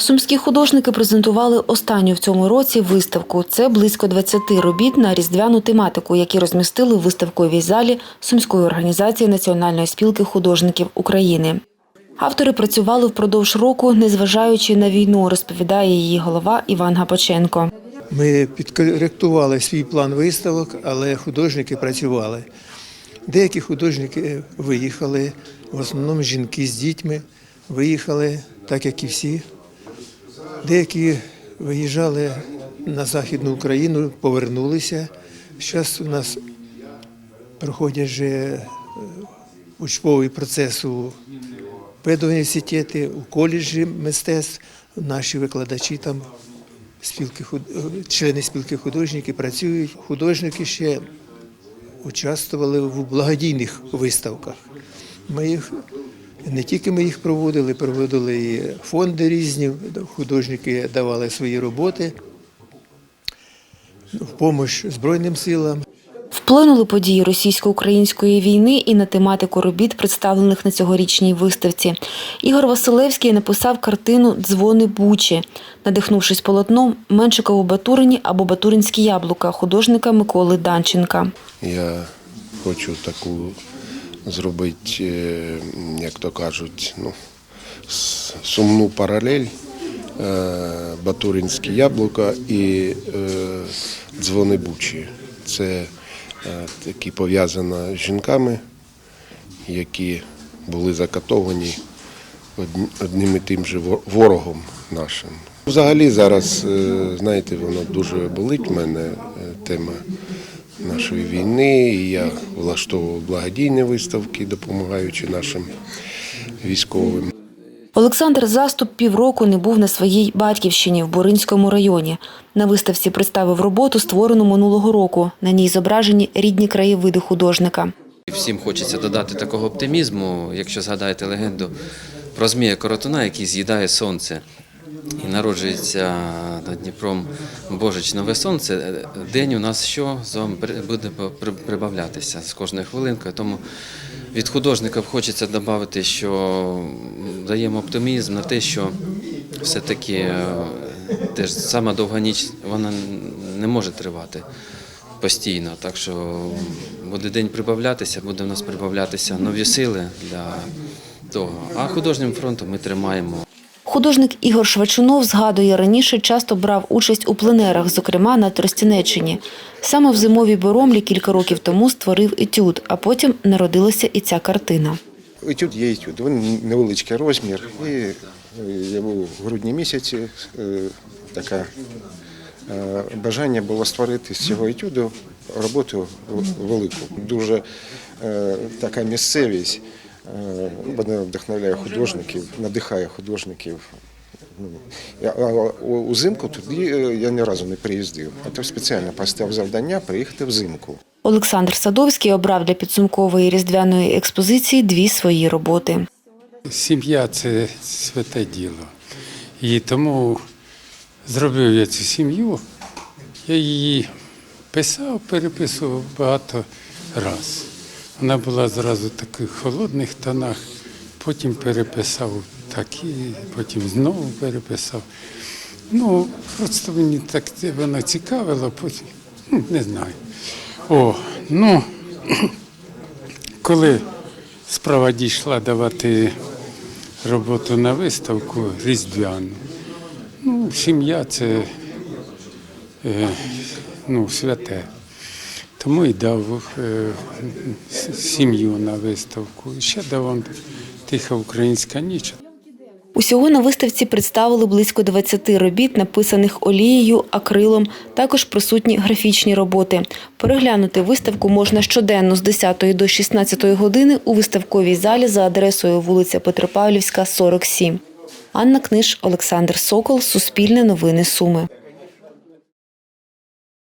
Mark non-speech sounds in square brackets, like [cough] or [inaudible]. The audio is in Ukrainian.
Сумські художники презентували останню в цьому році виставку. Це близько 20 робіт на різдвяну тематику, які розмістили в виставковій залі Сумської організації Національної спілки художників України. Автори працювали впродовж року, незважаючи на війну, розповідає її голова Іван Гапоченко. Ми підкоректували свій план виставок, але художники працювали. Деякі художники виїхали, в основному жінки з дітьми виїхали, так як і всі. Деякі виїжджали на Західну Україну, повернулися. Зараз у нас проходять же е, учбовий процес у педуніверситеті, у коледжі мистецтв. Наші викладачі там спілки е, члени спілки художників працюють. Художники ще участвували в благодійних виставках. Ми їх не тільки ми їх проводили, проводили і фонди різні, художники давали свої роботи в допомогу Збройним силам. Вплинули події російсько-української війни і на тематику робіт, представлених на цьогорічній виставці. Ігор Василевський написав картину Дзвони Бучі, надихнувшись полотном Меншикову Батурині або Батуринські яблука художника Миколи Данченка. Я хочу таку зробити, е, як то кажуть, ну, сумну паралель. е, Батуринські яблука і е, дзвони Бучі. Це такі пов'язано з жінками, які були закатовані одним і тим же ворогом нашим. Взагалі зараз, знаєте, воно дуже болить мене тема нашої війни. І я влаштовував благодійні виставки, допомагаючи нашим військовим. Олександр Заступ півроку не був на своїй батьківщині в Буринському районі. На виставці представив роботу, створену минулого року. На ній зображені рідні краєвиди художника. Всім хочеться додати такого оптимізму, якщо згадаєте легенду про Змія Коротуна, який з'їдає сонце. І народжується над Дніпром Божич нове сонце. День у нас що буде при- прибавлятися з кожною хвилинкою. Тому від художників хочеться додати, що даємо оптимізм на те, що все-таки е, теж сама довга ніч вона не може тривати постійно. Так що буде день прибавлятися, буде в нас прибавлятися нові сили для того. А художнім фронтом ми тримаємо. Художник Ігор Швачунов згадує, раніше часто брав участь у пленерах, зокрема на Тростянеччині. Саме в зимовій Боромлі кілька років тому створив етюд, а потім народилася і ця картина. Етюд є етюд. Він невеличкий розмір. І е, я був в грудні місяці. е, Така е, бажання було створити з цього етюду роботу велику. Дуже е, така місцевість. Е, Вона вдохновляє художників, надихає художників. Ну, а Узимку туди е, я ні разу не приїздив. А то спеціально поставив завдання приїхати взимку. Олександр Садовський обрав для підсумкової різдвяної експозиції дві свої роботи. Сім'я це святе діло. І тому зробив я цю сім'ю. Я її писав, переписував багато раз. Вона була зразу в таких холодних тонах, потім переписав такі, потім знову переписав. Ну, просто мені так це воно цікавило, потім ну, не знаю. О, ну [clears throat] коли справа дійшла давати роботу на виставку різдвяну, ну, сім'я це е, ну, святе. Тому і дав е, сім'ю на виставку. І ще дав вам тиха українська ніч. Усього на виставці представили близько 20 робіт, написаних олією, акрилом. Також присутні графічні роботи. Переглянути виставку можна щоденно з 10 до 16 години у виставковій залі за адресою вулиця Петропавлівська, 47. Анна Книж, Олександр Сокол, Суспільне новини Суми.